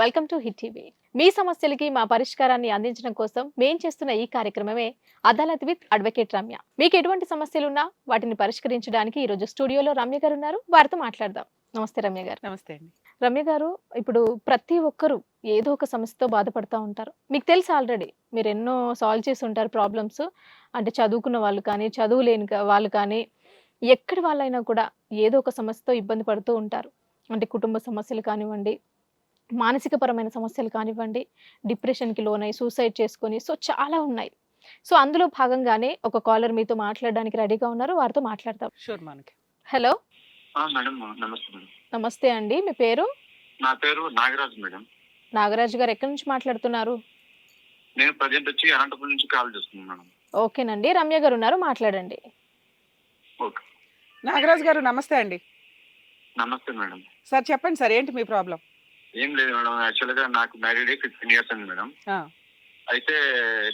Welcome to Hit TV. మీ సమస్యలకి మా పరిష్కారాన్ని అందించడం కోసం మేం చేస్తున్న ఈ కార్యక్రమమే అదాలత్ విత్ అడ్వకేట్ రమ్య. మీకు ఎటువంటి సమస్యలున్నా వాటిని పరిష్కరించడానికి ఈ రోజు స్టూడియోలో రమ్య గారు ఉన్నారు. వారితో మాట్లాడదాం. నమస్తే రమ్య గారు. నమస్తే అండి. రమ్య గారు ఇప్పుడు ప్రతి ఒక్కరూ ఏదో ఒక సమస్యతో బాధపడుతూ ఉంటారు. మీకు తెలుసు ఆల్రెడీ? మీరు ఎన్నో సాల్వ్ చేసి ఉంటారు ప్రాబ్లమ్స్. అంటే చదువుకున్న వాళ్ళు కానీ చదువు లేని వాళ్ళు కానీ ఎక్కడి వాళ్ళైనా కూడా ఏదో ఒక సమస్యతో ఇబ్బంది పడుతూ ఉంటారు. అంటే కుటుంబ సమస్యలు కానివ్వండి మానసికపరమైన సమస్యలు కానివ్వండి డిప్రెషన్కి లోనై సూసైడ్ చేసుకొని సో చాలా ఉన్నాయి. సో అందులో భాగంగానే ఒక కాలర్ మీతో మాట్లాడడానికి రెడీగా ఉన్నారు. వారితో మాట్లాడతాం. షూర్ మనకి హలో. ఆ, మేడం. నమస్తే అండి. మీ పేరు? నా పేరు నాగరాజు మేడం. నాగరాజు గారు ఎక్కడి నుంచి మాట్లాడుతున్నారు? నేను ప్రజెంట్ వచ్చి అనంతపురం నుంచి కాల్ చేస్తున్నాను మేడం. ఓకేనండి. రమ్య గారు ఉన్నారు. మాట్లాడండి. ఓకే. నాగరాజు గారు నమస్తే అండి. నమస్తే మేడం. సార్ చెప్పండి సార్. ఏంటి మీ ప్రాబ్లం? ఏం లేదు మేడం. యాక్చువల్గా నాకు మ్యారీడ్ ఫిఫ్టీన్ ఇయర్స్ అండి మేడం. అయితే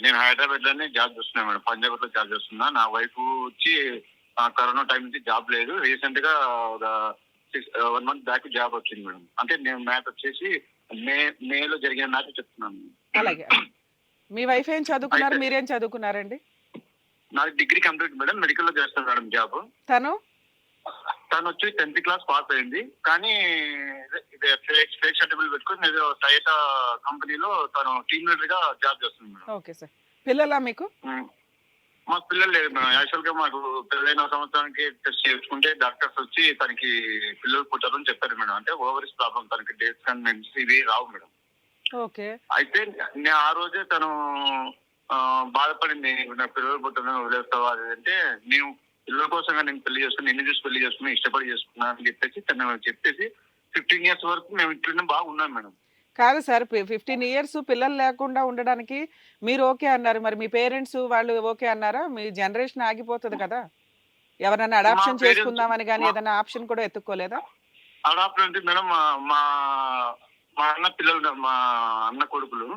నేను హైదరాబాద్లోనే జాబ్ చేస్తున్నాను మేడం. పంజాబ్లో జాబ్ చేస్తున్నా. నా వైఫ్ వచ్చి కరోనా టైం నుంచి జాబ్ లేదు. రీసెంట్గా ఒక six one month back job వచ్చింది మేడం. అంటే నేను మ్యాథ్ వచ్చేసి మే మేలో జరిగిన మ్యాథ్ చెప్తున్నాను అలాగే. మీ వైఫ్ ఏం చదువుకున్నారు? మీరేం చదువుకున్నారండి? నాది డిగ్రీ కంప్లీట్ మేడం. మెడికల్లో చేస్తాను మేడం జాబ్. తను? తను వచ్చి టెన్త్ క్లాస్ పాస్ అయింది. కానీ ఫేక్ ఫేక్ సర్టిఫికేట్ పెట్టుకుని ఏదో టైటా కంపెనీలో తను టీమ్ లీడర్గా జాబ్ చేస్తుంది మేడం. Okay sir. పిల్లలా మీకు. మాకు పిల్లలు లేదు మేడం. యాక్చువల్గా మాకు పెళ్ళైన సంవత్సరానికి టెస్ట్ చేసుకుంటే డాక్టర్స్ వచ్చి తనకి పిల్లలు పుట్టారని చెప్పారు మేడం. అంటే ఓవరీస్ ప్రాబ్లం తనకి డేట్స్ కానీ మెన్స్ ఇవి రావు మేడం. ఓకే. అయితే నేను ఆ రోజే తను బాధపడింది. నా పిల్లలు పుట్టను వదిలేస్తావా? అది అంటే నేను పిల్లల కోసంగా నేను పెళ్ళి చేసుకుని నిన్ను చూసి పెళ్ళి చేసుకుని ఇష్టపడి చేసుకున్నా అని చెప్పేసి తను చెప్పేసి ఫిఫ్టీన్ ఇయర్స్ వరకు మేము ఇట్లనే బాగున్నాం మేడం. కాదు సార్ ఫిఫ్టీన్ ఇయర్స్ పిల్లలు లేకుండా ఉండడానికి మీరు ఓకే అన్నారు. మరి మీ పేరెంట్స్ వాళ్ళు ఓకే అన్నారా? మీ జనరేషన్ ఆగిపోతుంది కదా. ఎవరైనా అడాప్షన్ parents- చేసుకుందామని కానీ ఏదైనా ఆప్షన్ కూడా ఎత్తుక్కోలేదా? అడాప్టర్ అంటే మేడం మా మా- అన్న పిల్లలు మా అన్న కొడుకులు.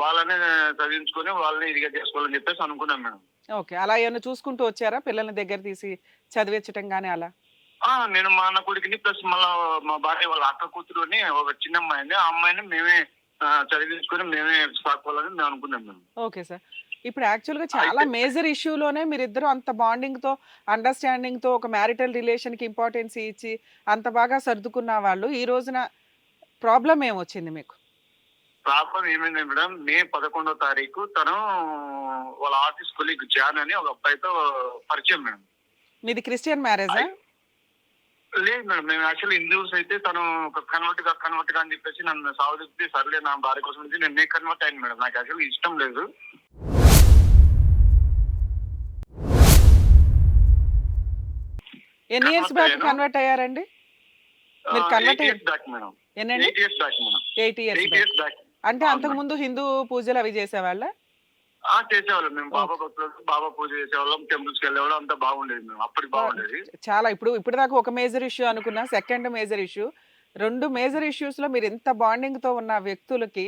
వాళ్ళనే చదివించుకొని వాళ్ళని ఇదిగా చేసుకోవాలని చెప్పేసి అనుకున్నాం మేడం. ఓకే అలా ఏమైనా చూసుకుంటూ వచ్చారా? పిల్లల్ని దగ్గర తీసి చదివించటం కానీ అలా? నేను మా అన్న కొడుకుని ప్లస్ మళ్ళా మా భార్య వాళ్ళ అక్క కూతురుని ఒక చిన్న అమ్మాయిని. ఆ అమ్మాయిని మేమే చదివించుకొని మేమే సాకోవాలని మేము అనుకున్నాం మేము. Okay sir. ఇప్పుడు యాక్చువల్గా చాలా అయితే- మేజర్ ఇష్యూలోనే మీరిద్దరు అంత బాండింగ్తో అండర్స్టాండింగ్తో ఒక మ్యారిటల్ రిలేషన్కి ఇంపార్టెన్స్ ఇచ్చి అంత బాగా సర్దుకున్న వాళ్ళు ఈ రోజున ప్రాబ్లం ఏమొచ్చింది మీకు? ప్రాబ్లం ఏమైంది మేడం మే పదకొండో తారీఖు తను వాళ్ళ ఆఫీస్ కొలీగ్ జాన్ అని ఒక అబ్బాయితో పరిచయం మేడం. మీది క్రిస్టియన్ మ్యారేజా? లేదు మేడం మేము యాక్చువల్లీ హిందూస్ అయితే తను కన్వర్ట్గా కన్వర్ట్గా అని చెప్పేసి నన్ను సాగుతుంది సర్లే నా భార్య కోసం నుంచి నేను కన్వర్ట్ అయ్యాను మేడం. నాకు యాక్చువల్లీ ఇష్టం లేదు. ఎన్ని ఇయర్స్ బ్యాక్. కన్వర్ట్ అయ్యారండి? మీరు బ్యాక్ మేడం. ఎన్నండి? ఎయిట్ ఇయర్స్ బ్యాక్ అంటే అంతకు ముందు హిందూ పూజలు అవి చేసేవాళ్ళ? చేసేవాళ్ళం మేము. బాబా భక్తులు బాబా పూజ చేసేవాళ్ళం టెంపుల్స్కి వెళ్ళేవాళ్ళం అంతా బాగుండేది మేము. అప్పటికి బాగుండేది. చాలా ఇప్పుడు ఇప్పుడు దాకా ఒక మేజర్ ఇష్యూ అనుకున్నా సెకండ్ మేజర్ ఇష్యూ. రెండు మేజర్ ఇష్యూస్లో మీరు ఇంత బాండింగ్తో ఉన్న వ్యక్తులకి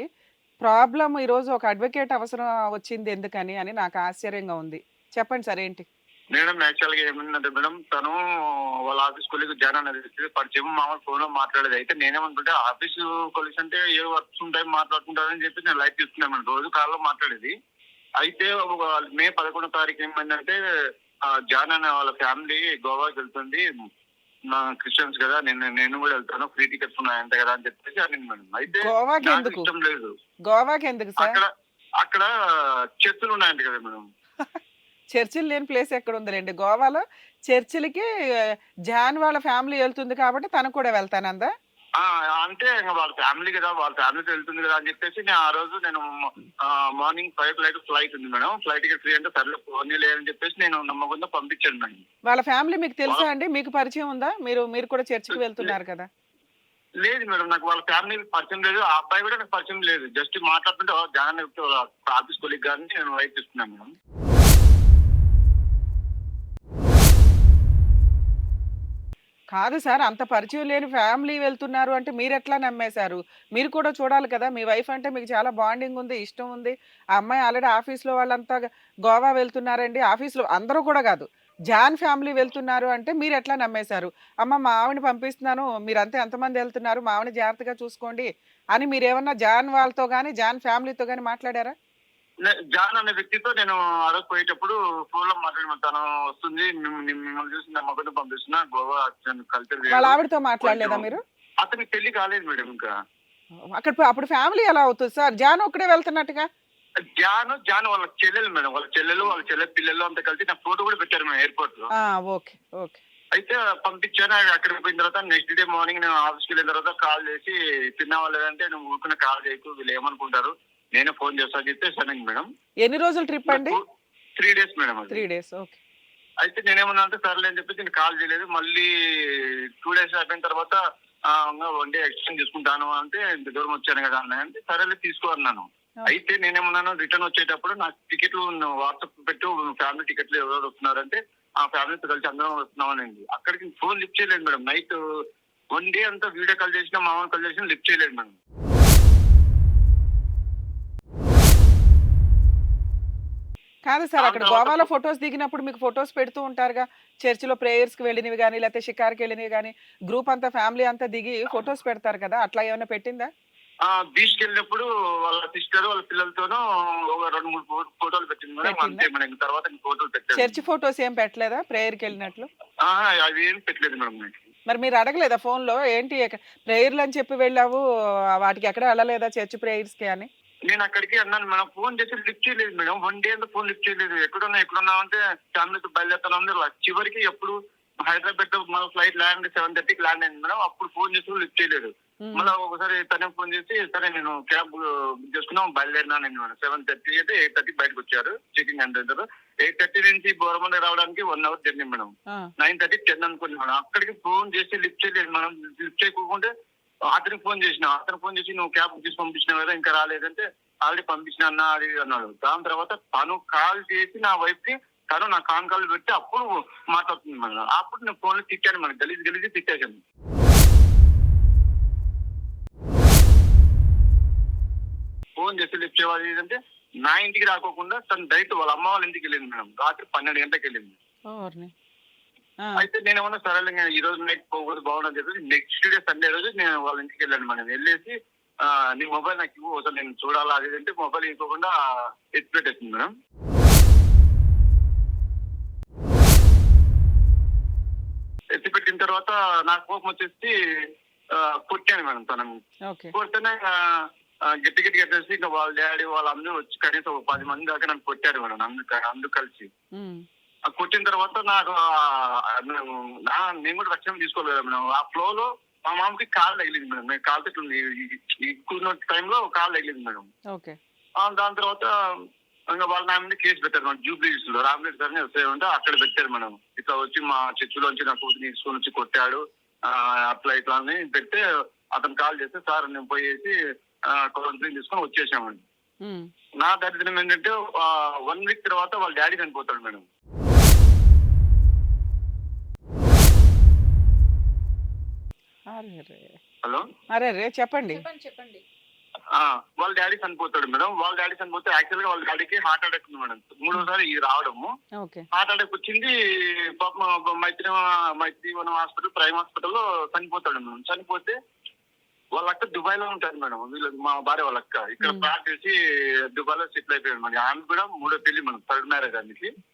ప్రాబ్లం ఈరోజు ఒక అడ్వకేట్ అవసరం వచ్చింది ఎందుకని అని నాకు ఆశ్చర్యంగా ఉంది. చెప్పండి సార్ ఏంటి? మేడం యాక్చువల్గా ఏమైందంటే మేడం తను వాళ్ళ ఆఫీస్ కొలీగ్ జాన్ అనేది పరిచయం మామూలు ఫోన్లో మాట్లాడేది. అయితే నేనేమనుకుంటే ఆఫీస్ కొలీగ్స్ అంటే ఏ వర్క్స్ ఉంటాయి మాట్లాడుకుంటారని చెప్పి నేను లైఫ్ తీసుకున్నాను రోజు కాల్లో మాట్లాడేది. అయితే మే పదకొండో తారీఖు ఏమైందంటే జాన్ అనే వాళ్ళ ఫ్యామిలీ గోవాకి వెళ్తుంది. నా క్రిస్టియన్స్ కదా నేను నేను కూడా వెళ్తాను. ఫ్రీ టికెట్స్ ఉన్నాయంట కదా అని చెప్పేసి అని మేడం అయితే గోవాకి ఎందుకు? ఇష్టం లేదు. గోవాకి ఎందుకు సార్? అక్కడ అక్కడ చర్చలు ఉన్నాయంట కదా మేడం. చర్చిలు లేని ప్లేస్ ఎక్కడ ఉందిలేండి? గోవాలో చర్చిలకి జాన్ వాళ్ళ ఫ్యామిలీ వెళ్తుంది కాబట్టి తను కూడా వెళ్తానందా? అంటే ఇంకా వాళ్ళ ఫ్యామిలీ కదా వాళ్ళ ఫ్యామిలీతో వెళ్తుంది కదా అని చెప్పేసి నేను ఆ రోజు నేను మార్నింగ్ ఫైవ్ ఫ్లైట్ ఫ్లైట్ ఉంది మేడం. ఫ్లైట్ టికెట్ ఫ్రీ అంటే సర్లే పోనీ లేదని చెప్పేసి నేను నమ్మకుండా పంపించాను మేడం. వాళ్ళ ఫ్యామిలీ మీకు తెలుసా అండి? మీకు పరిచయం ఉందా? మీరు మీరు కూడా చర్చికి వెళ్తున్నారు కదా. లేదు మేడం నాకు వాళ్ళ ఫ్యామిలీ పరిచయం లేదు. ఆ అబ్బాయి కూడా నాకు పరిచయం లేదు. జస్ట్ మాట్లాడుతుంటే "ఓ, జాన్ వ్యక్తి వాళ్ళ ఆఫీస్ కొలీగ్ గారిని నేను వైట్ ఇస్తున్నాను మేడం. కాదు సార్. అంత పరిచయం లేని ఫ్యామిలీ వెళ్తున్నారు అంటే మీరు ఎట్లా నమ్మేశారు? మీరు కూడా చూడాలి కదా! మీ వైఫ్ అంటే మీకు చాలా బాండింగ్ ఉంది ఇష్టం ఉంది. ఆ అమ్మాయి ఆల్రెడీ ఆఫీస్లో వాళ్ళంతా గోవా వెళ్తున్నారండి. ఆఫీస్లో అందరూ కూడా కాదు. జాన్ ఫ్యామిలీ వెళ్తున్నారు అంటే మీరు ఎట్లా నమ్మేశారు? అమ్మ మా ఆవిడని పంపిస్తున్నాను. మీరంతా ఎంతమంది వెళ్తున్నారు? మా ఆవిడని జాగ్రత్తగా చూసుకోండి అని మీరేమన్నా జాన్ వాళ్ళతో కానీ జాన్ ఫ్యామిలీతో కానీ మాట్లాడారా? జాన్ అనే వ్యక్తితో నేను అరకు పోయేటప్పుడు ఫోన్లో మాట్లాడిన తను వస్తుంది. మిమ్- మిమ్- మిమ్మల్ని చూసి నా మగను పంపిస్తున్నా. గోవా కల్చర్ వాళ్ళ ఆవిడతో మాట్లాడలేదా మీరు? అతనికి పెళ్ళి కాలేదు మేడం ఇంకా. అక్కడ అప్పుడు ఫ్యామిలీ ఎలా అవుతుంది సార్? జాన్ ఒక్కడే వెళ్తున్నట్టుగా? జాన్ జాన్ వాళ్ళ చెల్లెలు మేడం. వాళ్ళ చెల్లెలు వాళ్ళ చెల్లె పిల్లలు అంతా కలిసి నా ఫోటో కూడా పెట్టారు మేడం ఎయిర్పోర్ట్లో ఆ, ఓకే ఓకే. అయితే పంపించాను. అక్కడ- అక్కడికి పోయిన తర్వాత నెక్స్ట్ డే మార్నింగ్ నేను ఆఫీస్కి వెళ్ళిన తర్వాత కాల్ చేసి తిన్నావా లేదంటే నువ్వు ఊరుకున్న కాల్ చేయకు. వీళ్ళు ఏమనుకుంటారు? నేనే ఫోన్ చేస్తా చెప్తే సరే మేడం. ఎన్ని రోజుల ట్రిప్ అండి? Three days madam. Three days okay. అయితే నేనేమన్నా అంటే సర్లే అని చెప్పేసి నేను కాల్ చేయలేదు. మళ్ళీ టూ డేస్ అయిపోయిన తర్వాత వన్ డే ఎక్స్టెండ్ చేసుకుంటాను అంటే ఇంత దూరం వచ్చాను కదా అన్న అంటే సరేలే తీసుకో అన్నాను. అయితే నేనేమన్నాను రిటర్న్ వచ్చేటప్పుడు నాకు టికెట్లు వాట్సాప్ పెట్టు ఫ్యామిలీ టికెట్లు ఎవరెవరు వస్తున్నారంటే ఆ ఫ్యామిలీతో కలిసి అందరం వస్తున్నామనండి అక్కడికి ఫోన్ లిఫ్ట్ చేయలేదు మేడం. నైట్ వన్ డే అంతా వీడియో కాల్ చేసినా మామూలు కాల్ చేసినా లిఫ్ట్ చేయలేదు మేడం. కాదు సార్ అక్కడ గోవాలో ఫొటోస్ దిగినప్పుడు మీకు ఫొటోస్ పెడుతూ ఉంటారుగా. చర్చిలో ప్రేయర్స్కి వెళ్ళినవి కానీ లేకపోతే షికార్కి వెళ్ళినవి కానీ గ్రూప్ అంతా ఫ్యామిలీ అంతా దిగి ఫొటోస్ పెడతారు కదా అట్లా ఏమైనా పెట్టిందా? బీచ్కి వెళ్ళినప్పుడు వాళ్ళ సిస్టర్ వాళ్ళ పిల్లలతోనూ ఒక రెండు మూడు ఫోటోలు పెట్టింది మేడం. పెట్టిందా? అంతే మేడం. ఇంక తర్వాత ఫోటోలు చర్చ్ ఫొటోస్ ఏం పెట్టలేదా? ప్రేయర్కి వెళ్ళినట్లు? ఆహా, అవి ఏం పెట్టలేదు మేడం. మరి మీరు అడగలేదా ఫోన్లో ఏంటి ప్రేయర్లు అని చెప్పి వెళ్ళావు వాటికి ఎక్కడ వెళ్ళలేదా చర్చ్ ప్రేయర్స్కి అని? నేను అక్కడికి అన్నాను మేడం ఫోన్ చేసి లిఫ్ట్ చేయలేదు మేడం. వన్ డే అంతా ఫోన్ లిఫ్ట్ చేయలేదు. ఎక్కడున్నా ఎక్కడున్నా అంటే ఫ్యామిలీతో బయలుదేరుతాను ఉంది చివరికి ఎప్పుడు హైదరాబాద్ మన ఫ్లైట్ ల్యాండ్ సెవెన్ థర్టీకి ల్యాండ్ అయింది మేడం. అప్పుడు ఫోన్ చేసి లిఫ్ట్ చేయలేదు. మళ్ళీ ఒకసారి తనే ఫోన్ చేసి సరే నేను క్యాబ్ బుక్ చేసుకున్నాం బయలుదేరినా నేను సెవెన్ థర్టీ అయితే ఎయిట్ థర్టీ బయటకు వచ్చారు చెకింగ్ అంటే ఎయిట్ థర్టీ నుంచి బోరమండ రావడానికి one hour journey madam. Nine thirty ten అనుకున్నాను. మేడం అక్కడికి ఫోన్ చేసి లిఫ్ట్ చేయలేదు మనం లిఫ్ట్ చేయకుంటే అతనికి ఫోన్ చేసిన అతనికి ఫోన్ చేసి నువ్వు క్యాబ్ తీసి పంపించిన కదా ఇంకా రాలేదంటే ఆల్రెడీ పంపించిన అన్న అది అన్నాడు. దాని తర్వాత తను కాల్ చేసి నా వైఫ్కి తను నా కాన్ కాల్ పెట్టి అప్పుడు మాట్లాడుతుంది మన అప్పుడు నేను ఫోన్లో తిట్టాను మనకి గలీజ్ గలీజ్ తిట్టేశాను. ఫోన్ చేసి లిఫ్ట్ చేయాలి ఏంటంటే నా ఇంటికి రాకోకుండా తను డైరెక్ట్ వాళ్ళ అమ్మ వాళ్ళ ఇంటికి వెళ్ళింది మేడం. రాత్రి పన్నెండు గంటలకు వెళ్ళింది. అయితే నేను ఏమన్నా సరే ఇంకా ఈ రోజు నైట్ పోకూడదు బాగుండని చెప్పేసి నెక్స్ట్ డే సండే రోజు నేను వాళ్ళ ఇంటికి వెళ్ళాను మేడం. వెళ్ళేసి ఆ, నీ మొబైల్ నాకు ఇవ్వు అసలు నేను చూడాలా అది అంటే మొబైల్ ఇవ్వకుండా ఎత్తి పెట్టేసింది మేడం. ఎత్తి పెట్టిన తర్వాత నాకు కోపం వచ్చేసి ఆ, కొట్టాను మేడం తనని ఆ, గట్టి గట్టి కట్టేసి ఇంకా వాళ్ళ డాడీ వాళ్ళందరూ వచ్చి కనీసం ఒక పది మంది దాకా నన్ను కొట్టారు మేడం అందరు అందరూ కలిసి. కొట్టిన తర్వాత నాకు నా- నేను కూడా రక్షణ తీసుకోలేదు మేడం. ఆ ఫ్లో లో మా మామకి కాలు తగిలింది మేడం. నేను కాలు తగిలింది ఎక్కువ టైంలో కాలు తగిలింది మేడం. ఓకే. దాని తర్వాత ఇంకా వాళ్ళ నా మీద కేసు పెట్టారు మేడం. జూబ్లీస్లో రామ్లేట్ గారిని ఉంటే అక్కడ పెట్టారు మేడం. ఇట్లా వచ్చి మా చర్చిలోంచి నా కూతురు తీసుకొని వచ్చి కొట్టాడు. అట్లా ఇట్లా అని పెడితే అతను కాల్ చేస్తే సార్ నేను పోయేసి కౌన్సిలింగ్ తీసుకొని వచ్చేసామండి. నా దరిద్రం ఏంటంటే వన్ వీక్ తర్వాత వాళ్ళ డాడీ చనిపోతాడు మేడం. హలో? అరే రే చెప్పండి. చెప్పండి చెప్పండి. ఆ, వాళ్ళ డాడీ చనిపోతాడు మేడం. వాళ్ళ డాడీ చనిపోతే యాక్చువల్గా వాళ్ళ డాడీకి హార్ట్ అటాక్ ఉంది మేడం. మూడోసారి ఇది రావడము. ఓకే. హార్ట్ అటాక్ వచ్చింది పాపం మైత్రి మైత్రివనం హాస్పిటల్ ప్రైమ్ హాస్పిటల్లో చనిపోతాడు మేడం. చనిపోతే వాళ్ళ అక్క దుబాయ్లో ఉంటారు మేడం. వీళ్ళు మా భార్య వాళ్ళ అక్క. ఇక్కడ. ప్లాట్ చేసి దుబాయ్లో సెటిల్ అయిపోయాడు మేడం. ఆమె కూడా మూడో పెళ్ళి మేడం థర్డ్ మ్యారేజ్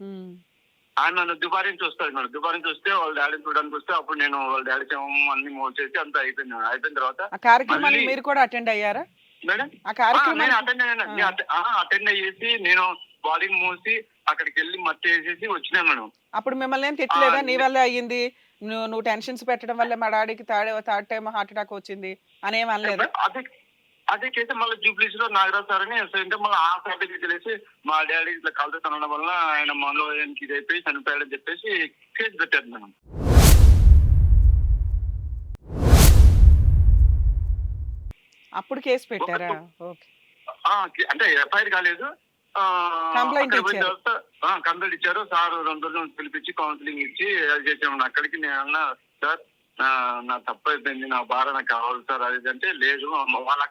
ఉమ్, ఆయన నన్ను దుబాయ్ నుంచి వస్తాడు. మేడం దుబాయ్ నుంచి వస్తే వాళ్ళ డాడీని చూడడానికి వస్తే అప్పుడు నేను వాళ్ళ డాడీ అన్ని మోల్ చేసి అంతా అయిపోయింది. మేడం అయిపోయిన తర్వాత ఆ కార్యక్రమానికి మీరు కూడా అటెండ్ అయ్యారా? మేడం? నేను అటెండ్ అయ్యాను. అటెండ్ అయ్యేసి నేను బాడీని మూసి అక్కడికి వెళ్ళి మట్టి వేసేసి వచ్చినా మేడం. అప్పుడు మిమ్మల్ని ఏం తిట్టలేదా? నీ వల్లే అయ్యింది. నువ్వు నువ్వు టెన్షన్స్ పెట్టడం వల్ల మా డాడీకి third third time heart attack వచ్చింది. అని అనలేదా? అదే మళ్ళీ జూబ్లీస్లో నాగరాజ్ సార్ అని అంటే మళ్ళీ ఆ సార్కి తెలిసి మా డాడీ ఇట్లా కాలుతో తనడం వల్ల ఆయన మనలో ఆయనకి ఇది అయిపోయి చనిపోయాడని చెప్పేసి కేసు పెట్టారు మేడం. అప్పుడు కేసు పెట్టారా? ఓకే. అంటే ఎఫ్ఐఆర్ కాలేదు. పోయిన ఇచ్చారు. కంప్లైంట్ ఇచ్చారు. సార్ రెండు రోజులు పిలిపించి కౌన్సిలింగ్ ఇచ్చి అది చేసాము అక్కడికి నేను అన్నా సార్ నా తప్పు అయిపోయింది నా భార్య నాకు కావాలి సార్. అది అంటే లేదు వాళ్ళ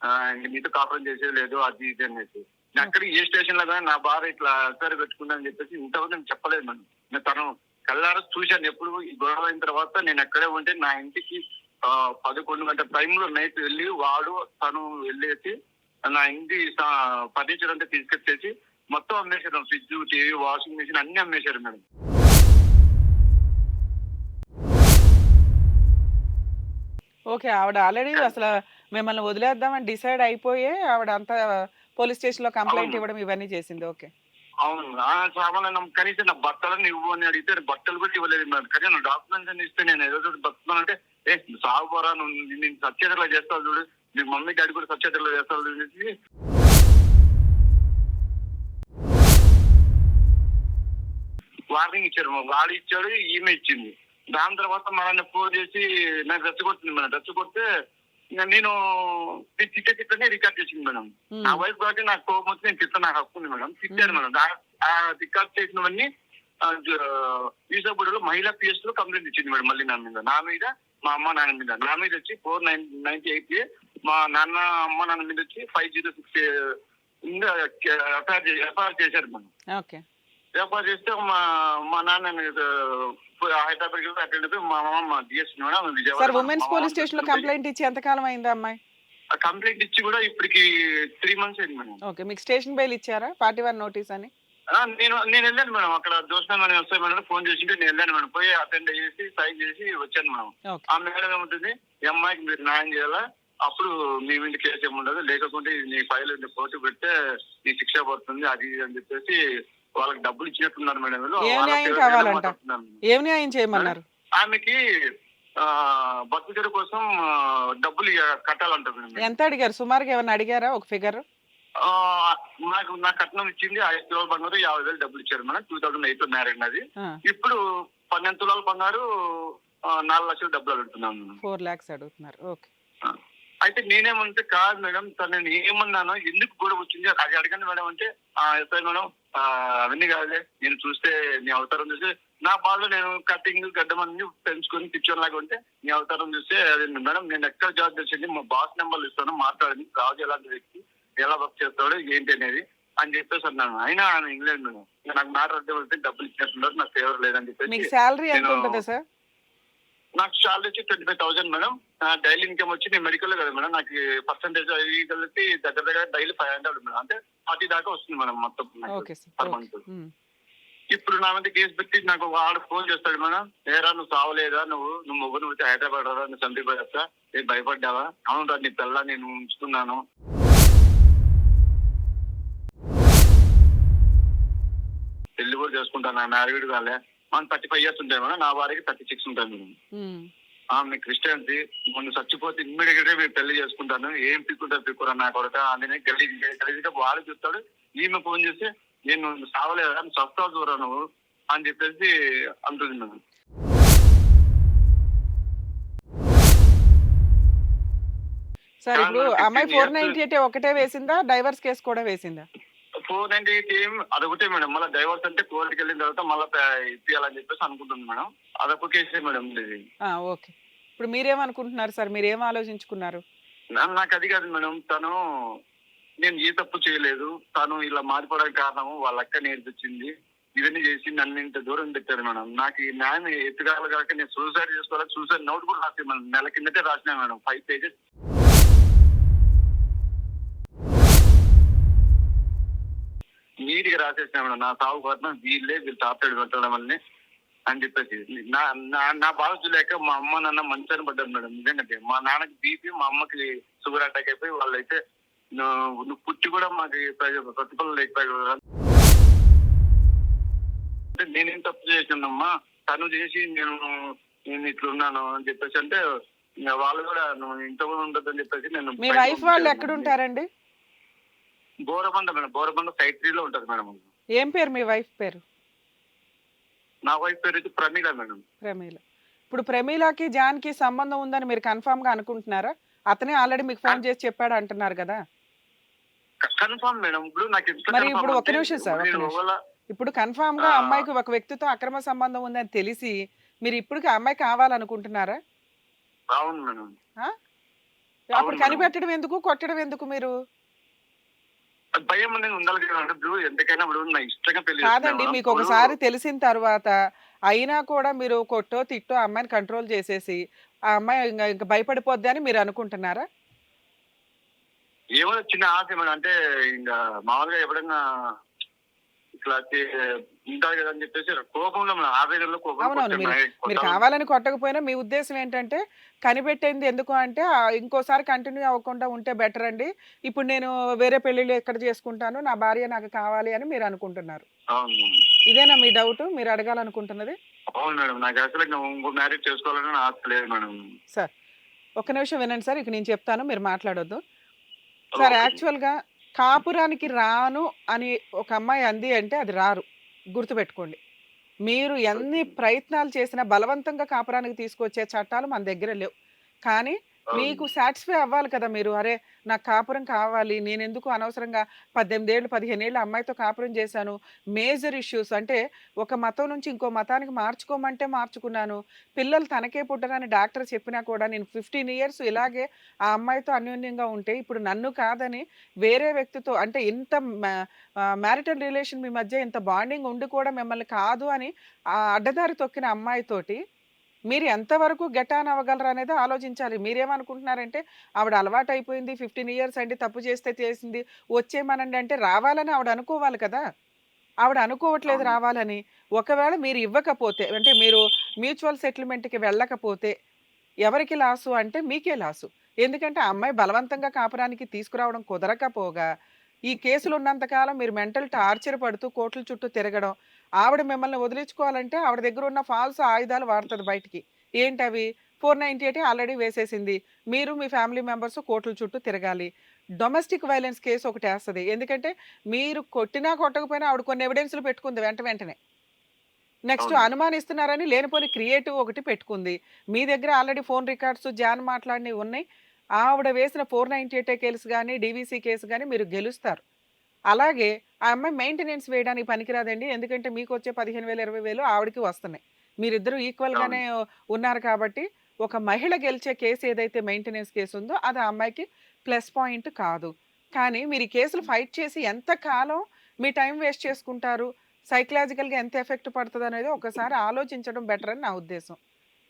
ఆ, ఇంక నీతో కాపురం చేసేది లేదు అది ఇది అనేసి. నేను అక్కడికి ఏ స్టేషన్లో కానీ నా భార్య ఇట్లా ఎఫ్ఐఆర్ పెట్టుకుందా అని చెప్పేసి ఇంతవరకు నేను చెప్పలేదు మేడం నేను తను కళ్ళారా చూశాను ఎప్పుడు. ఈ గొడవ అయిన తర్వాత నేను ఎక్కడే ఉంటే నా ఇంటికి పదకొండు గంటల టైంలో నైట్ వెళ్ళి వాడు తను వెళ్ళేసి నా ఇంటి ఫర్నిచర్ అంతా తీసుకొచ్చేసి మొత్తం అమ్మేశారు. ఫ్రిడ్జ్ టీవీ వాషింగ్ మిషన్ అన్ని అమ్మేశారు మేడం. ఓకే. ఆవిడ ఆల్రెడీ అసలు మిమ్మల్ని వదిలేద్దామని డిసైడ్ అయిపోయే ఆవిడ అంతా పోలీస్ స్టేషన్లో కంప్లైంట్. ఇవ్వడం ఇవన్నీ చేసింది. ఓకే. అవును. సామాన్లు కనీసం నా బట్టలను ఇవ్వు అని అడిగితే బట్టలు కూడా ఇవ్వలేదు మేడం కానీ నా డాక్యుమెంట్స్ అని ఇస్తే నేను ఏదో ఒకటి బతున్నానంటే ఏ సాగు పోరా నువ్వు నేను సత్యతలో చేస్తావు చూడు. మీ మమ్మీ డాడీ కూడా సత్యతలో చేస్తావు అనేసి వార్నింగ్ ఇచ్చారు. వాడు ఇచ్చాడు ఈమె ఇచ్చింది. దాని తర్వాత మనల్ని ఫోన్ చేసి నాకు రెచ్చగొట్టింది మేడం. రెచ్చగొడితే నేను తిట్టే తిట్టనే రికార్డ్ చేసింది మేడం. నా వైఫ్ కాబట్టి నాకు కోపం వచ్చి నేను తిట్ట నాకు హక్కు ఉంది మేడం. తిట్టాను మేడం. ఆ రికార్డ్ చేసినవన్నీ ఈసాబుడిలో మహిళా పిఎస్లో కంప్లైంట్ ఇచ్చింది మేడం మళ్ళీ నా మీద. నా మీద మా అమ్మ నాన్న మీద. నా మీద వచ్చి ఫోర్ నైన్ నైన్టీ ఎయిట్ మా నాన్న అమ్మ నాన్న మీద వచ్చి five zero six FIR FIR చేశారు మేడం. ఎఫ్ఐఆర్ చేస్తే మా మా నాన్న హైదరాబాద్ అటెండ్ అయిపోయి మా అమ్మ మా డిఎస్ సార్ ఉమెన్స్ పోలీస్ మామ స్టేషన్లో కంప్లైంట్ ఇచ్చి ఎంతకాలం అయిందా అమ్మాయి? కంప్లైంట్ ఇచ్చి కూడా ఇప్పటికి త్రీ మంత్స్ అయింది మేడం. ఓకే మీకు స్టేషన్ బెయిల్ ఇచ్చారా? ఫార్టీ వన్ నోటీస్ అని? నేను నేను వెళ్ళాను మేడం. అక్కడ దోషణ మేడం వస్తాయి మేడం ఫోన్ చేసింటే నేను వెళ్ళాను మేడం. పోయి అటెండ్ చేసి సైన్ చేసి వచ్చాను మేడం. ఆ మేడం ఏముంటుంది? ఈ అమ్మాయికి మీరు న్యాయం చేయాలా? అప్పుడు మీ మీద కేసు ఏమి ఉండదు లేకపోతే నీ ఫైల్ కోర్టు పెడితే నీ శిక్ష పడుతుంది అది అని చెప్పేసి వాళ్ళకి డబ్బులు ఇచ్చినట్టున్నారు మేడం వీళ్ళు. ఏం వాళ్ళ న్యాయం పేరు కావాలంట? మాట్లాడుతున్నారు. ఏం న్యాయం చేయమన్నారు? ఆమెకి ఆ, తెరువు కోసం ఆ, డబ్బులు కట్టాలంటారు మేడం. ఎంత అడిగారు? సుమారుగా ఏమన్నా అడిగారా ఒక ఫిగర్? ఆ, నాకు నా కట్నం ఇచ్చింది ఐదు తులాల బంగారు యాభై వేలు డబ్బులు ఇచ్చారు మేడం. టూ థౌసండ్ ఎయిట్లో మ్యారేజ్ నాది. ఇప్పుడు పన్నెండు తులాల బంగారు ఆ, నాలుగు లక్షలు డబ్బులు అడుగుతున్నాను మేడం. ఫోర్ లాక్స్ అడుగుతున్నారు. ఓకే. అయితే నేనేమంటే కాదు మేడం తను నేను ఏమన్నాను ఎందుకు గొడవ వచ్చింది అది అడగండి మేడం అంటే "ఆ, ఎస్ఐ మేడం అవన్నీ కాదులే. నేను చూస్తే నీ అవతారం చూస్తే నా బాధలో నేను కటింగ్ గడ్డం అన్ని పెంచుకొని పిక్చర్ లాగా ఉంటే నీ అవతారం చూస్తే అది మేడం నేను ఎక్కడ జాబ్ చేసింది మా బాస్ నెంబర్లు ఇస్తాను మాట్లాడింది. రాజు ఎలాంటి వ్యక్తి ఎలా వర్క్ చేస్తాడు ఏంటి అనేది అని చెప్పేసి అన్నాను. అయినా ఆయన ఇంగ్లాండ్ నాకు మాట్లాడితే డబ్బులు ఇచ్చినట్టున్నారు నాకు ఫేవర్ లేదని చెప్పేసి ఎంత సార్ నాకు శాలరీ వచ్చి twenty five thousand madam daily income వచ్చి నేను మెడికల్ కదా మేడం నాకు పర్సంటేజ్ అవి కలిపి దగ్గర దగ్గర డైలీ ఫైవ్ హండ్రెడ్ మేడం అంటే ఫార్టీ దాకా వస్తుంది మేడం మొత్తం per సార్ month. ఇప్పుడు నా మీద కేసు పెట్టి నాకు వాడు ఫోన్ చేస్తాడు మేడం ఏరా నువ్వు సావలేదా నువ్వు నువ్వు మొగ్గు నువ్వు హైదరాబాద్ రా నువ్వు చంద్రబాబు ఏ భయపడ్డావా? అవును రా నీ పిల్ల నేను ఉంచుకున్నాను. పెళ్ళి కూడా చేసుకుంటాను నా మ్యారీడ్ కాలే. మన థర్టీ ఫైవ్ ఇయర్స్ ఉంటాయి మేడం. నా వారికి థర్టీ సిక్స్ ఉంటాయి మేడం. ఆ మీ క్రిస్టియన్సీ. మొన్న చచ్చిపోతే ఇమ్మీడియట్గా మీరు పెళ్ళి చేసుకుంటాను. ఏం పిక్కుంటారు పిక్కురా నా కొడక? అందునే గలీజ్ గలీజ్గా వాడు చూస్తాడు. ఈమె ఫోన్ చేసి నేను సావలేదా? చస్తావు చూరా నువ్వు? అని చెప్పేసి అంటుంది మేడం. సార్ ఇప్పుడు అమ్మాయి 15 ఫోర్. నైన్టీ ఎయిట్ ఒకటే వేసిందా? డైవర్స్ కేసు కూడా వేసిందా? ఫోర్ నైన్టీ ఎయిట్ ఏం అదొకటే మేడం. మళ్ళీ డైవర్స్ అంటే కోర్టుకి వెళ్ళిన తర్వాత మళ్ళీ ఇప్పియాలని చెప్పేసి అనుకుంటుంది మేడం. అదొక కేసే మేడం ఇది. ఓకే. ఇప్పుడు మీరేమనుకుంటున్నారు సార్? మీరు ఏం ఆలోచించుకున్నారు నాకు అది కాదు మేడం. తను నేను ఏ తప్పు చేయలేదు. తను ఇలా మారిపోవడానికి కారణం వాళ్ళ అక్క నేర్పించింది. ఇవన్నీ చేసి నన్ను ఇంత దూరం పెట్టారు మేడం. నాకు ఈ న్యాయం ఎత్తుగాలి కాక నేను సూసైడ్ చేసుకోవాలి సూసైడ్ నోట్ కూడా రాసి మేడం. నెల కిందటే రాసిన మేడం. ఫైవ్ పేజెస్ నీట్గా రాసేసిన మేడం నా సాగు కోసం వీళ్ళే వీళ్ళు తాపేడు పెట్టడం వల్లనే అని చెప్పేసి నా నా నా బాధ చూలేక మా అమ్మ నాన్న మంచాన్ని పడ్డారు మేడం నిజంగా మా నాన్నకి బీపీ మా అమ్మకి షుగర్ అటాక్ అయిపోయి వాళ్ళైతే నువ్వు పుట్టి కూడా మాకు ప్ర- ప్రతిఫలం లేకపోయావు కదా. అంటే నేనేం తప్పు చేసినమ్మా తను చేసి నేను నేను ఇట్లున్నాను అని చెప్పేసి అంటే వాళ్ళు కూడా నువ్వు ఇంత కూడా ఉండదని చెప్పేసి నేను మీ వైఫ్ వాళ్ళు ఎక్కడ. ఉంటారండి Borabanda madam Borabanda side three లో ఉంటది మేడం ఏం పేరు మీ వైఫ్ పేరు? నా వైఫ్ పేరు ప్రమీల మేడం. ప్రమీల. ఇప్పుడు ప్రమీలకి జాన్కి సంబంధం ఉందని మీరు కన్ఫామ్గా అనుకుంటున్నారా? అతనే ఆల్రెడీ మీకు ఫోన్ చేసి చెప్పాడు అంటున్నారు కదా? కన్ఫర్మ్ మేడం ఇప్పుడు నాకు మరి ఇప్పుడు అంటే నిమిషం సార్, ఇప్పుడు కన్ఫామ్గా. అమ్మాయికి ఒక వ్యక్తితో అక్రమ సంబంధం ఉందని తెలిసి మీరు ఇప్పటికి ఆ అమ్మాయి కావాలనుకుంటున్నారా? అవును మేడం. అప్పుడు. కనిపెట్టడం ఎందుకు కొట్టడం ఎందుకు మీరు? భయం అనేది ఉండాలి కదా అంటే ఇప్పుడు ఎంతకైనా ఇప్పుడు నా ఇష్టంగా పెళ్ళి కాదండి. మీకు ఒకసారి తెలిసిన తర్వాత అయినా కూడా మీరు కొట్టో తిట్టో ఆ అమ్మాయిని కంట్రోల్ చేసేసి ఆ అమ్మాయి ఇంకా భయపడిపోద్ది అని మీరు అనుకుంటున్నారా ఏమో చిన్న ఆశ అంటే ఇంకా మామూలుగా ఎప్పుడైనా ఇట్లా ఉంటారు కదా అని చెప్పేసి కోపంలో మన ఆవేదనలో కోపం మీరు కావాలని కొట్టకపోయినా మీ ఉద్దేశం ఏంటంటే కనిపెట్టింది ఎందుకు అంటే ఇంకోసారి కంటిన్యూ అవ్వకుండా ఉంటే బెటర్ అండి. ఇప్పుడు నేను వేరే పెళ్ళిళ్ళు ఎక్కడ చేసుకుంటాను నా భార్య నాకు కావాలి అని మీరు అనుకుంటున్నారు. ఇదేనా మీ డౌట్ మీరు అడగాలనుకుంటున్నది? అవును మేడం. నాకు అసలు మ్యారేజ్ చేసుకోవాలని ఆశ లేదు మేడం. సార్ ఒక నిమిషం వినండి సార్ ఇక నేను చెప్తాను మీరు మాట్లాడొద్దు. సార్. యాక్చువల్గా కాపురానికి రాను అని ఒక అమ్మాయి అంది అంటే అది రారు. గుర్తుపెట్టుకోండి. మీరు ఎన్ని ప్రయత్నాలు చేసినా బలవంతంగా కాపురానికి తీసుకొచ్చే చట్టాలు మన దగ్గర లేవు. కానీ. మీకు సాటిస్ఫై అవ్వాలి కదా మీరు. అరే నాకు కాపురం కావాలి. నేను ఎందుకు అనవసరంగా పద్దెనిమిది ఏళ్ళు పదిహేను ఏళ్ళు అమ్మాయితో కాపురం చేశాను. మేజర్ ఇష్యూస్ అంటే ఒక మతం నుంచి ఇంకో మతానికి మార్చుకోమంటే మార్చుకున్నాను. పిల్లలు తనకే పుట్టరని డాక్టర్ చెప్పినా కూడా నేను ఫిఫ్టీన్ ఇయర్స్ ఇలాగే ఆ అమ్మాయితో అన్యోన్యంగా ఉంటే ఇప్పుడు నన్ను కాదని వేరే వ్యక్తితో అంటే ఇంత మ్యారిటల్ రిలేషన్ మీ మధ్య ఇంత బాండింగ్ ఉండి కూడా మిమ్మల్ని కాదు అని ఆ అడ్డదారి తొక్కిన అమ్మాయితోటి మీరు ఎంతవరకు గెటాన్ అవ్వగలరు అనేది ఆలోచించాలి. మీరేమనుకుంటున్నారంటే ఆవిడ అలవాటు అయిపోయింది ఫిఫ్టీన్ ఇయర్స్ అండి తప్పు చేస్తే చేసింది వచ్చేయమనండి అంటే రావాలని ఆవిడ అనుకోవాలి కదా. ఆవిడ అనుకోవట్లేదు. రావాలని. ఒకవేళ మీరు ఇవ్వకపోతే అంటే మీరు మ్యూచువల్ సెటిల్మెంట్కి వెళ్ళకపోతే ఎవరికి లాసు అంటే మీకే లాసు. ఎందుకంటే ఆ అమ్మాయి బలవంతంగా కాపురానికి తీసుకురావడం కుదరకపోగా ఈ కేసులు ఉన్నంతకాలం మీరు మెంటల్ టార్చర్ పడుతూ కోట్ల చుట్టూ తిరగడం ఆవిడ మిమ్మల్ని వదిలించుకోవాలంటే ఆవిడ దగ్గర ఉన్న ఫాల్స్ ఆయుధాలు వాడుతుంది బయటికి. ఏంటవి? ఫోర్ నైంటీ ఎయిట్ ఆల్రెడీ వేసేసింది. మీరు మీ ఫ్యామిలీ మెంబర్స్ కోట్ల చుట్టూ తిరగాలి. డొమెస్టిక్ వైలెన్స్ కేసు ఒకటి వేస్తుంది. ఎందుకంటే మీరు కొట్టినా కొట్టకపోయినా ఆవిడ కొన్ని ఎవిడెన్స్లు పెట్టుకుంది వెంట వెంటనే. నెక్స్ట్. అనుమానిస్తున్నారని లేనిపోని క్రియేటివ్ ఒకటి పెట్టుకుంది. మీ దగ్గర ఆల్రెడీ ఫోన్ రికార్డ్స్ జాన్ మాట్లాడినవి ఉన్నాయి. ఆవిడ వేసిన ఫోర్ నైంటీ ఎయిట్ కేసు కానీ డీవీసీ కేసు కానీ మీరు గెలుస్తారు. అలాగే ఆ అమ్మాయి మెయింటెనెన్స్ వేయడానికి పనికిరాదండి. ఎందుకంటే మీకు వచ్చే పదిహేను వేలు ఇరవై వేలు ఆవిడకి వస్తున్నాయి. మీరిద్దరూ ఈక్వల్గానే ఉన్నారు కాబట్టి ఒక మహిళ గెలిచే కేసు ఏదైతే మెయింటెనెన్స్ కేసు ఉందో అది ఆ అమ్మాయికి ప్లస్ పాయింట్ కాదు. కానీ మీరు ఈ కేసులు ఫైట్ చేసి ఎంత కాలం మీ టైం వేస్ట్ చేసుకుంటారు? సైకలాజికల్గా ఎంత ఎఫెక్ట్ పడుతుంది అనేది ఒకసారి ఆలోచించడం బెటర్ అని నా ఉద్దేశం.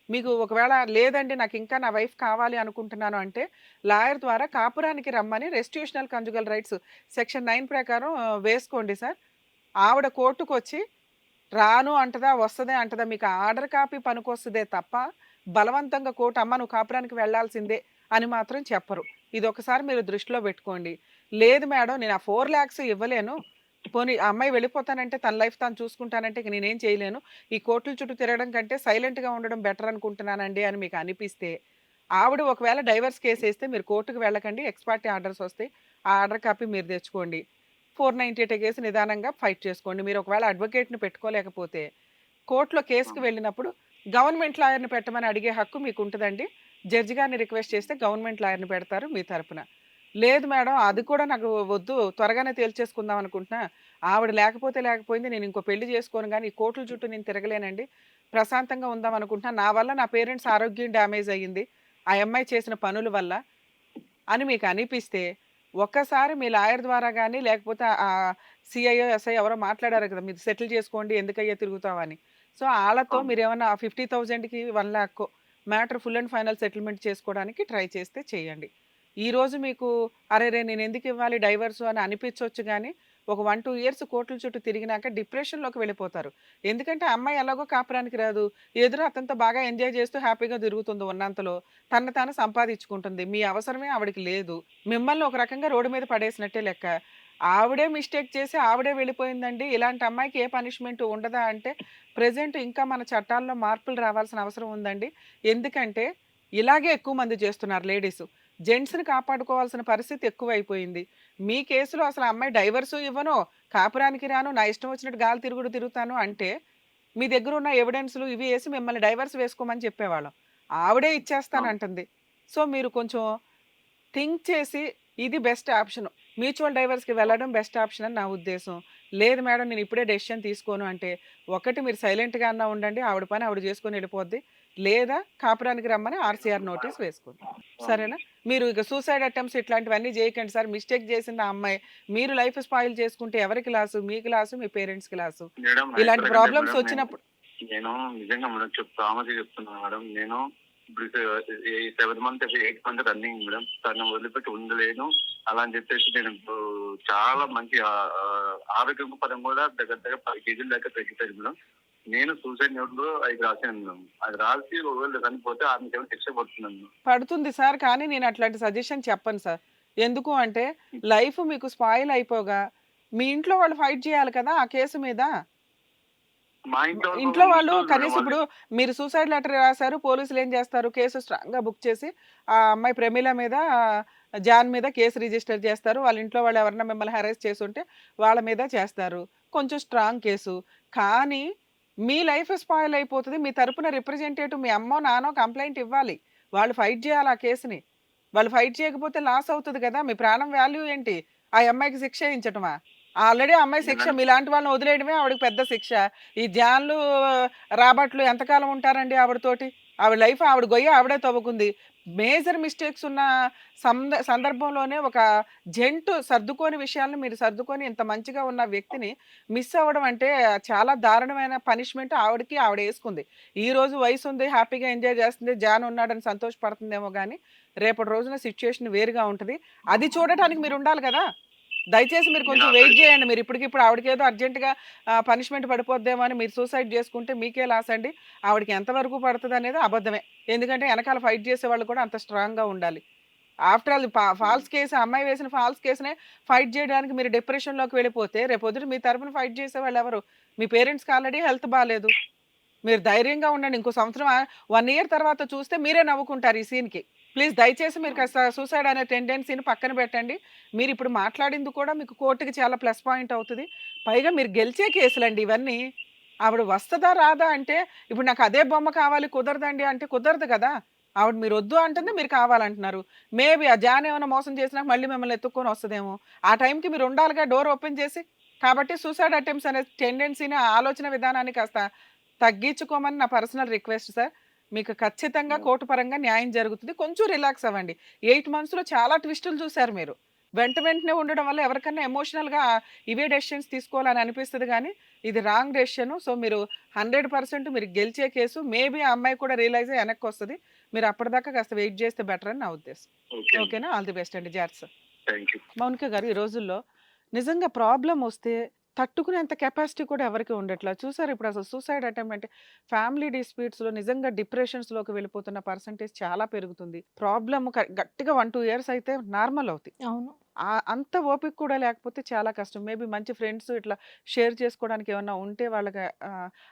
మీకు ఒకవేళ లేదండి నాకు ఇంకా నా వైఫ్ కావాలి అనుకుంటున్నాను అంటే లాయర్ ద్వారా కాపురానికి రమ్మని restitutional conjugal rights section nine ప్రకారం వేసుకోండి సార్. ఆవిడ కోర్టుకు వచ్చి రాను అంటదా వస్తుందే అంటదా మీకు ఆర్డర్ కాపీ పనికొస్తుందే తప్ప బలవంతంగా కోర్టు అమ్మ నువ్వు కాపురానికి వెళ్ళాల్సిందే అని మాత్రం చెప్పరు. ఇది ఒకసారి మీరు దృష్టిలో పెట్టుకోండి. లేదు మేడం నేను ఆ ఫోర్ ల్యాక్స్ ఇవ్వలేను. పోనీ ఆ అమ్మాయి వెళ్ళిపోతానంటే తన లైఫ్ తాను చూసుకుంటానంటే ఇక నేనేం చేయలేను. ఈ కోర్టుల చుట్టూ తిరగడం కంటే సైలెంట్గా ఉండడం బెటర్ అనుకుంటున్నానండి అని మీకు అనిపిస్తే ఆవిడ ఒకవేళ డైవర్స్ కేసు వేస్తే మీరు కోర్టుకు వెళ్ళకండి ఎక్స్పార్టీ ఆర్డర్స్ వస్తాయి ఆ ఆర్డర్ కాపీ మీరు తెచ్చుకోండి. ఫోర్ నైంటీ ఎయిట్ కేసు నిదానంగా ఫైట్ చేసుకోండి. మీరు ఒకవేళ అడ్వకేట్ని పెట్టుకోలేకపోతే కోర్టులో కేసుకు వెళ్ళినప్పుడు గవర్నమెంట్ లాయర్ని పెట్టమని అడిగే హక్కు మీకు ఉంటుందండి జడ్జి గారిని రిక్వెస్ట్ చేస్తే గవర్నమెంట్ లాయర్ని పెడతారు మీ తరపున. లేదు మేడం అది కూడా నాకు వద్దు త్వరగానే తేల్చేసుకుందాం అనుకుంటున్నా. ఆవిడ లేకపోతే లేకపోయింది నేను ఇంకో పెళ్ళి చేసుకోను కానీ ఈ కోర్టుల చుట్టూ నేను తిరగలేనండి. ప్రశాంతంగా ఉందాం అనుకుంటున్నా. నా వల్ల నా పేరెంట్స్ ఆరోగ్యం డ్యామేజ్ అయ్యింది. ఆ అమ్మాయి చేసిన పనుల వల్ల అని మీకు అనిపిస్తే ఒక్కసారి మీ లాయర్ ద్వారా కానీ లేకపోతే ఆ సిఐఓ ఎస్ఐ ఎవరో మాట్లాడారు కదా మీరు సెటిల్ చేసుకోండి ఎందుకయ్యా తిరుగుతావని సో వాళ్ళతో. మీరు ఏమన్నా ఫిఫ్టీ థౌజండ్కి one lakh matter full and final settlement చేసుకోవడానికి ట్రై చేస్తే చేయండి. ఈరోజు మీకు అరే రే నేను ఎందుకు ఇవ్వాలి డైవర్స్ అని అనిపించవచ్చు కానీ ఒక వన్ టూ ఇయర్స్ కోట్ల చుట్టూ తిరిగినాక డిప్రెషన్లోకి వెళ్ళిపోతారు. ఎందుకంటే అమ్మాయి ఎలాగో కాపురానికి రాదు. ఎదురు అతనితో బాగా ఎంజాయ్ చేస్తూ హ్యాపీగా తిరుగుతుంది ఉన్నంతలో తను తాను సంపాదించుకుంటుంది. మీ అవసరమే ఆవిడకి లేదు. మిమ్మల్ని ఒక రకంగా రోడ్డు మీద పడేసినట్టే లెక్క. ఆవిడే మిస్టేక్ చేసి ఆవిడే వెళ్ళిపోయిందండి. ఇలాంటి అమ్మాయికి ఏ పనిష్మెంట్ ఉండదా అంటే ప్రజెంట్ ఇంకా మన చట్టాల్లో మార్పులు రావాల్సిన అవసరం ఉందండి. ఎందుకంటే ఇలాగే ఎక్కువ మంది చేస్తున్నారు లేడీస్. జెంట్స్ని కాపాడుకోవాల్సిన పరిస్థితి ఎక్కువైపోయింది. మీ కేసులో అసలు అమ్మాయి డైవర్సు ఇవ్వను కాపురానికి రాను నా ఇష్టం వచ్చినట్టు గాలి తిరుగుడు తిరుగుతాను అంటే మీ దగ్గర ఉన్న ఎవిడెన్స్లు ఇవి వేసి మిమ్మల్ని డైవర్స్ వేసుకోమని చెప్పేవాళ్ళం. ఆవిడే ఇచ్చేస్తానంటుంది. సో మీరు కొంచెం థింక్ చేసి ఇది బెస్ట్ ఆప్షన్. మ్యూచువల్ డైవర్స్కి వెళ్ళడం బెస్ట్ ఆప్షన్ అని నా ఉద్దేశం. లేదు మేడం నేను ఇప్పుడే డెసిషన్ తీసుకోను అంటే ఒకటి మీరు సైలెంట్గా అన్నా ఉండండి ఆవిడ పని ఆవిడ చేసుకొని వెళ్ళిపోద్ది. లేదా కాపురానికి రమ్మని ఆర్సీఆర్ నోటీస్ వేసుకోండి. సరేనా? మీరు ఇక సూసైడ్ అటెంప్ట్స్ ఇట్లాంటివన్నీ చేయకండి సార్. మిస్టేక్ చేసింది ఆ అమ్మాయి మీరు లైఫ్ స్పాయిల్ చేసుకుంటే ఎవరికి లాసు? మీకు లాసు? మీ పేరెంట్స్కి లాసు? మేడం ఇలాంటి ప్రాబ్లమ్స్ వచ్చినప్పుడు నేను నిజంగా మేడం చెప్తా ఆమెకి చెప్తున్నాను మేడం. నేను ఇప్పుడు seven month eight month running madam. తను వదిలిపెట్టి ఉండలేను. అలా అని చెప్పేసి నేను చాలా మంచి ఆరోగ్యం పరం కూడా దగ్గర దగ్గర పది కేజీల దాకా తగ్గిపోయింది మేడం. నేను సూసైడ్ నోట్లో అది మేడం. అది రాసి ఒకవేళ చనిపోతే ఆమెకి ఏమైనా శిక్ష పడుతున్నాను. పడుతుంది సార్ కానీ నేను అట్లాంటి సజెషన్ చెప్పను సార్. ఎందుకు అంటే లైఫ్ మీకు స్పాయిల్ అయిపోగా మీ ఇంట్లో వాళ్ళు ఫైట్ చేయాలి కదా ఆ కేసు మీద? మా ఇంట్లో ఇంట్లో వాళ్ళు కనీసం ఇప్పుడు మీరు సూసైడ్ లెటర్ రాశారు పోలీసులు ఏం చేస్తారు? కేసు స్ట్రాంగ్గా బుక్ చేసి ఆ అమ్మాయి ప్రమీల మీద జాన్ మీద కేసు రిజిస్టర్ చేస్తారు. వాళ్ళ ఇంట్లో వాళ్ళు ఎవరైనా మిమ్మల్ని హెరాస్ చేసి ఉంటే వాళ్ళ మీద చేస్తారు. కొంచెం స్ట్రాంగ్ కేసు. కానీ మీ లైఫ్ స్పాయిల్ అయిపోతుంది. మీ తరపున రిప్రజెంటేటివ్ మీ అమ్మో నానో కంప్లైంట్ ఇవ్వాలి. వాళ్ళు ఫైట్ చేయాలి ఆ కేసుని. వాళ్ళు ఫైట్ చేయకపోతే లాస్ అవుతుంది కదా? మీ ప్రాణం వాల్యూ ఏంటి? ఆ అమ్మాయికి శిక్ష వేయించటమా? ఆల్రెడీ అమ్మాయి శిక్ష మీలాంటి వాళ్ళని వదిలేయడమే ఆవిడకి పెద్ద శిక్ష. ఈ జాన్లు రాబట్లు ఎంతకాలం ఉంటారండి ఆవిడతోటి? ఆవిడ లైఫ్ ఆవిడ గొయ్య ఆవిడే తవ్వుకుంది. మేజర్ మిస్టేక్స్ ఉన్న సంద సందర్భంలోనే ఒక జంటు సర్దుకోని విషయాలను మీరు సర్దుకొని ఇంత మంచిగా ఉన్న వ్యక్తిని మిస్ అవ్వడం అంటే చాలా దారుణమైన పనిష్మెంట్ ఆవిడకి ఆవిడ వేసుకుంది. ఈ రోజు వయసు ఉంది హ్యాపీగా ఎంజాయ్ చేస్తుంది జాన్ ఉన్నాడని సంతోషపడుతుందేమో కానీ రేపటి రోజున సిచ్యుయేషన్ వేరుగా ఉంటుంది. అది చూడటానికి మీరు ఉండాలి కదా! దయచేసి మీరు కొంచెం వెయిట్ చేయండి. మీరు ఇప్పటికిప్పుడు ఆవిడకి ఏదో అర్జెంటుగా పనిష్మెంట్ పడిపోద్దేమో అని మీరు సూసైడ్ చేసుకుంటే మీకే లాస్ అండి. ఆవిడకి ఎంతవరకు పడుతుంది అనేది అబద్ధమే. ఎందుకంటే వెనకాల ఫైట్ చేసే వాళ్ళు కూడా అంత స్ట్రాంగ్గా ఉండాలి. ఆఫ్టర్ ఆల్ ఫాల్స్ కేసు అమ్మాయి వేసిన ఫాల్స్ కేసునే ఫైట్ చేయడానికి మీరు డిప్రెషన్లోకి వెళ్ళిపోతే రేపొద్దు మీ తరపున ఫైట్ చేసే వాళ్ళు ఎవరు? మీ పేరెంట్స్కి ఆల్రెడీ హెల్త్ బాగాలేదు మీరు ధైర్యంగా ఉండండి. ఇంకో సంవత్సరం వన్ ఇయర్ తర్వాత చూస్తే మీరే నవ్వుకుంటారు ఈ సీన్కి ప్లీజ్ దయచేసి మీరు కాస్త సూసైడ్ అనే టెండెన్సీని పక్కన పెట్టండి. మీరు ఇప్పుడు మాట్లాడింది కూడా మీకు కోర్టుకి చాలా ప్లస్ పాయింట్ అవుతుంది. పైగా మీరు గెలిచే కేసులండి ఇవన్నీ. ఆవిడ వస్తుందా రాదా అంటే ఇప్పుడు నాకు అదే బొమ్మ కావాలి కుదరదండి అంటే కుదరదు కదా. ఆవిడ మీరు వద్దు అంటుంది మీరు కావాలంటున్నారు. మేబీ ఆ జాన్ ఏమైనా మోసం చేసినా మళ్ళీ మిమ్మల్ని ఎత్తుక్కొని వస్తుందేమో. ఆ టైంకి మీరు ఉండాలిగా డోర్ ఓపెన్ చేసి. కాబట్టి సూసైడ్ అటెంప్ట్స్ అనే టెండెన్సీని ఆలోచన విధానాన్ని కాస్త తగ్గించుకోమని నా పర్సనల్ రిక్వెస్ట్ సార్. మీకు ఖచ్చితంగా కోర్టు పరంగా న్యాయం జరుగుతుంది. కొంచెం రిలాక్స్ అవ్వండి. ఎయిట్ మంత్స్లో చాలా ట్విస్టులు చూశారు మీరు. వెంట వెంటనే ఉండడం వల్ల ఎవరికన్నా ఎమోషనల్గా ఇవే డెసిషన్స్ తీసుకోవాలని అనిపిస్తుంది కానీ ఇది రాంగ్ డెసిషన్. సో మీరు హండ్రెడ్ పర్సెంట్ మీరు గెలిచే కేసు మేబీ ఆ అమ్మాయి కూడా రియలైజ్ అయ్యి వెనక్కి వస్తుంది. మీరు అప్పటిదాకా కాస్త వెయిట్ చేస్తే బెటర్ అని నా ఉద్దేశం. ఓకే. ఓకేనా? ఆల్ ది బెస్ట్ అండి. యూ మౌనిక గారు ఈ రోజుల్లో నిజంగా ప్రాబ్లం వస్తే తట్టుకునేంత కెపాసిటీ కూడా ఎవరికి ఉండట్లా. చూసారు ఇప్పుడు అసలు సూసైడ్ అటెంప్ట్ అంటే ఫ్యామిలీ డిస్ప్యూట్స్లో నిజంగా డిప్రెషన్స్లోకి వెళ్ళిపోతున్న పర్సంటేజ్ చాలా పెరుగుతుంది. ప్రాబ్లమ్ గట్టిగా వన్ టూ ఇయర్స్ అయితే నార్మల్ అవుతాయి. అవును. అంత ఓపిక కూడా లేకపోతే చాలా కష్టం. మేబీ మంచి ఫ్రెండ్స్ ఇట్లా షేర్ చేసుకోవడానికి ఏమన్నా ఉంటే వాళ్ళకి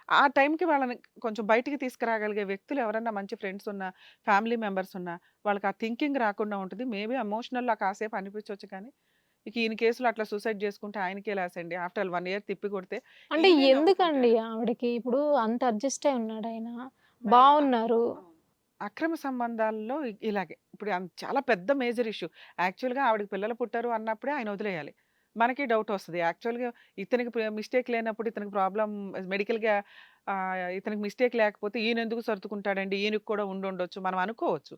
ఆ, టైంకి వాళ్ళని కొంచెం బయటికి తీసుకురాగలిగే వ్యక్తులు ఎవరన్నా మంచి ఫ్రెండ్స్ ఉన్న ఫ్యామిలీ మెంబర్స్ ఉన్నా వాళ్ళకి ఆ థింకింగ్ రాకుండా ఉంటుంది. మేబీ ఎమోషనల్ కాసేపు అనిపించవచ్చు కానీ ఇక ఈయన కేసులో అట్లా సూసైడ్ చేసుకుంటే ఆయనకే లాస్ అండి. ఆఫ్టర్ వన్ ఇయర్ తిప్పి కొడితే అంటే ఎందుకండి. ఆవిడకి? ఇప్పుడు అంత అడ్జస్ట్ అయి ఉన్నాడు ఆయన. బాగున్నారు అక్రమ సంబంధాల్లో ఇలాగే ఇప్పుడు చాలా పెద్ద మేజర్ ఇష్యూ. యాక్చువల్గా ఆవిడకి పిల్లలు పుట్టారు అన్నప్పుడే ఆయన వదిలేయాలి. మనకి డౌట్ వస్తుంది. యాక్చువల్గా ఇతనికి మిస్టేక్ లేనప్పుడు ఇతనికి ప్రాబ్లం మెడికల్గా ఇతనికి మిస్టేక్ లేకపోతే ఈయన ఎందుకు సర్దుకుంటాడండి? ఈయనకి కూడా ఉండి ఉండొచ్చు. మనం అనుకోవచ్చు.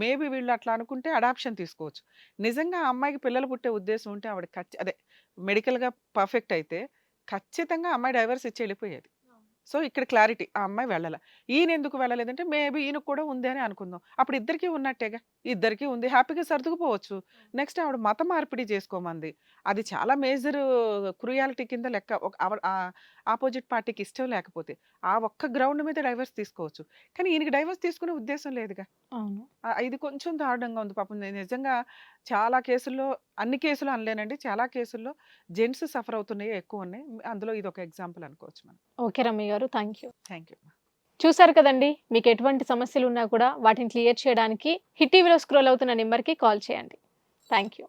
మేబీ వీళ్ళు అట్లా అనుకుంటే అడాప్షన్ తీసుకోవచ్చు. నిజంగా ఆ అమ్మాయికి పిల్లలు పుట్టే ఉద్దేశం ఉంటే ఆవిడ ఖచ్చి అదే మెడికల్గా పర్ఫెక్ట్ అయితే ఖచ్చితంగా అమ్మాయి డైవర్స్ ఇచ్చి వెళ్ళిపోయేది. సో ఇక్కడ క్లారిటీ ఆ అమ్మాయి వెళ్ళాల. ఈయన ఎందుకు వెళ్ళలేదంటే మేబీ ఈయనకు కూడా ఉంది అని అనుకుందాం. అప్పుడు ఇద్దరికీ ఉన్నట్టేగా. ఇద్దరికీ ఉంది. హ్యాపీగా సర్దుకుపోవచ్చు. నెక్స్ట్ ఆవిడ మత మార్పిడి చేసుకోమంది. అది చాలా మేజర్ క్రుయాలిటీ కింద లెక్క ఆపోజిట్ పార్టీకి ఇష్టం లేకపోతే ఆ ఒక్క గ్రౌండ్ మీద డైవర్స్ తీసుకోవచ్చు. కానీ ఈయనకి డైవర్స్ తీసుకునే ఉద్దేశం లేదుగా. ఇది కొంచెం దారుణంగా ఉంది. పాపం నేను నిజంగా చాలా కేసుల్లో అన్ని కేసులు అనలేనండి. చాలా కేసుల్లో జెంట్స్ సఫర్ అవుతున్నాయి ఎక్కువ ఉన్నాయి. అందులో ఇది ఒక ఎగ్జాంపుల్ అనుకోవచ్చు మనం. ఓకే రమ్య గారు. Thank you. Thank you. చూసారు కదండి మీకు ఎటువంటి సమస్యలు ఉన్నా కూడా వాటిని క్లియర్ చేయడానికి హిట్ టీవీలో స్క్రోల్ అవుతున్న నెంబర్కి కాల్ చేయండి. Thank you.